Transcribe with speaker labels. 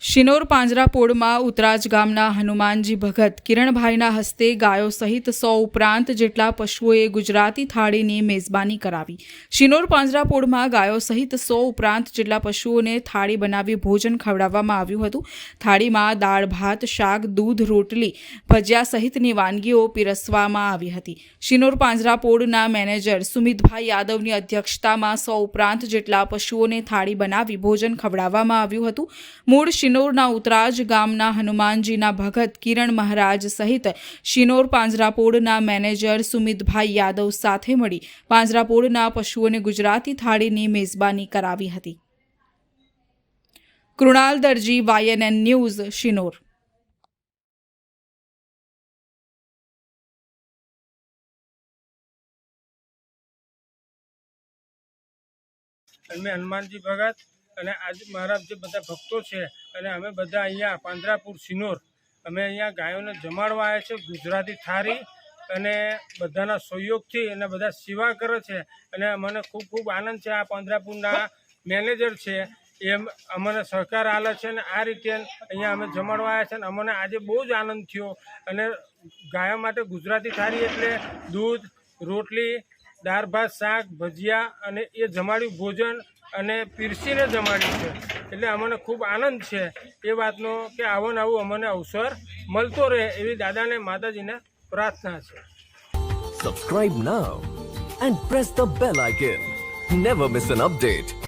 Speaker 1: શિનોર પાંજરાપોળમાં ઉતરાજ ગામના હનુમાનજી ભગત કિરણભાઈના હસ્તે ગાયો સહિત સો ઉપરાંત જેટલા પશુઓએ ગુજરાતી થાળીની મેજબાની કરાવી. શિનોર પાંજરાપોળમાં ગાયો સહિત સો ઉપરાંત જેટલા પશુઓને થાળી બનાવી ભોજન ખવડાવવામાં આવ્યું હતું. થાળીમાં દાળ, ભાત, શાક, દૂધ, રોટલી, ભજીયા સહિતની વાનગીઓ પીરસવામાં આવી હતી. શિનોર પાંજરાપોળના મેનેજર સુમિતભાઈ યાદવની અધ્યક્ષતામાં સો ઉપરાંત જેટલા પશુઓને થાળી બનાવી ભોજન ખવડાવવામાં આવ્યું હતું. મૂળ શિનોરના ઉતરાજ ગામના હનુમાનજીના ભગત કિરણ મહારાજ સહિત શિનોર પાંજરાપોળના મેનેજર સુમિતભાઈ યાદવ સાથે મળી પાંજરાપોળના પશુઓને ગુજરાતી થાળીની મેઝબાની કરાવી હતી. Krunal Darji YNN news Shinor.
Speaker 2: અમે હનુમાનજી ભગત અને આજે મારા જે બધા ભક્તો છે અને અમે બધા અહીંયા પાંજરાપુર, સિનોર, અમે અહીંયા ગાયોને જમાડવા આવ્યા છે ગુજરાતી થાળી અને બધાના સહયોગથી અને બધા સેવા કરે છે અને અમને ખૂબ ખૂબ આનંદ છે. આ પાંજરાપુરના મેનેજર છે એ અમને સહકાર આલે છે અને આ રીતે અહીંયા અમે જમાડવા આવ્યા છે અને અમને આજે બહુ જ આનંદ થયો. અને ગાયો માટે ગુજરાતી થાળી એટલે દૂધ, રોટલી દાળ ભાત શાક, ભજીયા અને એ જમાડ્યું ભોજન અને પીરસીને જમાડ્યું છે. એટલે અમને ખૂબ આનંદ છે એ વાતનો કે આવો ને આવું અમને અવસર મળતો રહે એવી દાદાને માતાજીને પ્રાર્થના છે.
Speaker 3: Subscribe now and press the bell icon never miss an update.